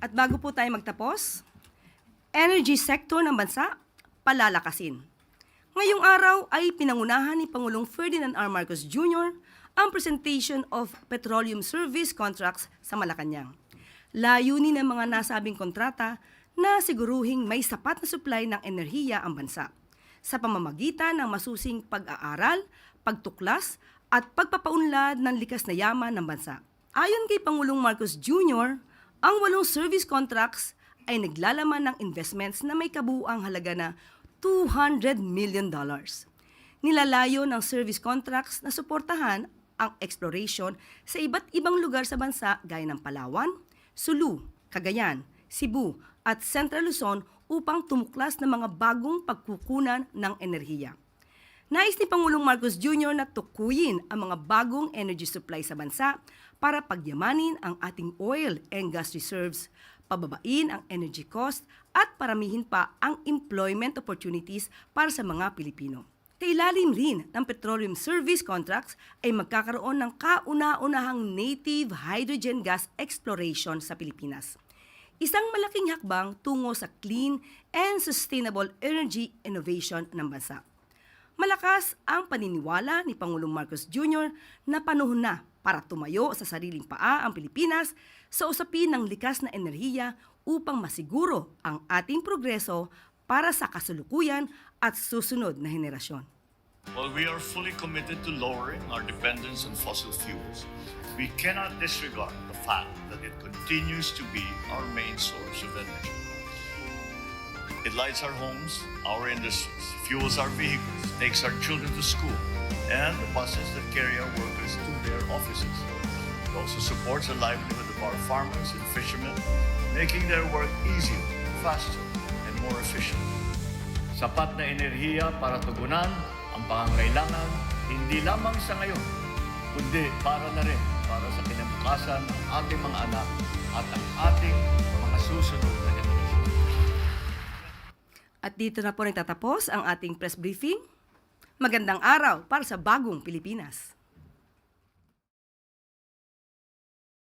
At bago po tayo magtapos, energy sector ng bansa, palalakasin. Ngayong araw ay pinangunahan ni Pangulong Ferdinand R. Marcos Jr. ang presentation of petroleum service contracts sa Malacanang. Layunin ng mga nasabing kontrata na siguruhing may sapat na supply ng enerhiya ang bansa sa pamamagitan ng masusing pag-aaral, pagtuklas at pagpapaunlad ng likas na yaman ng bansa. Ayon kay Pangulong Marcos Jr., ang walong service contracts ay naglalaman ng investments na may kabuuang halaga na 200 million dollars. Nilalayo ng service contracts na suportahan ang exploration sa iba't ibang lugar sa bansa gaya ng Palawan, Sulu, Cagayan, Cebu at Central Luzon upang tumuklas ng mga bagong pagkukunan ng enerhiya. Nais ni Pangulong Marcos Jr. na tukuyin ang mga bagong energy supply sa bansa para pagyamanin ang ating oil and gas reserves, pababain ang energy cost at paramihin pa ang employment opportunities para sa mga Pilipino. Kailalim rin ng petroleum service contracts ay magkakaroon ng kauna-unahang native hydrogen gas exploration sa Pilipinas. Isang malaking hakbang tungo sa clean and sustainable energy innovation ng bansa. Malakas ang paniniwala ni Pangulong Marcos Jr. na panahon na para tumayo sa sariling paa ang Pilipinas sa usapin ng likas na enerhiya upang masiguro ang ating progreso para sa kasalukuyan at susunod na henerasyon. While we are fully committed to lowering our dependence on fossil fuels, we cannot disregard the fact that it continues to be our main source of. It lights our homes, our industries, fuels our vehicles, takes our children to school, and the buses that carry our workers to their offices. It also supports the livelihood of our farmers and fishermen, making their work easier, faster, and more efficient. sapat na enerhiya para tugunan ang pangangailangan hindi lamang sa ngayon, kundi para na rin para sa kinabukasan ng ating mga anak at ang ating mga susunod na. At dito na po nagtatapos ang ating press briefing. Magandang araw para sa bagong Pilipinas.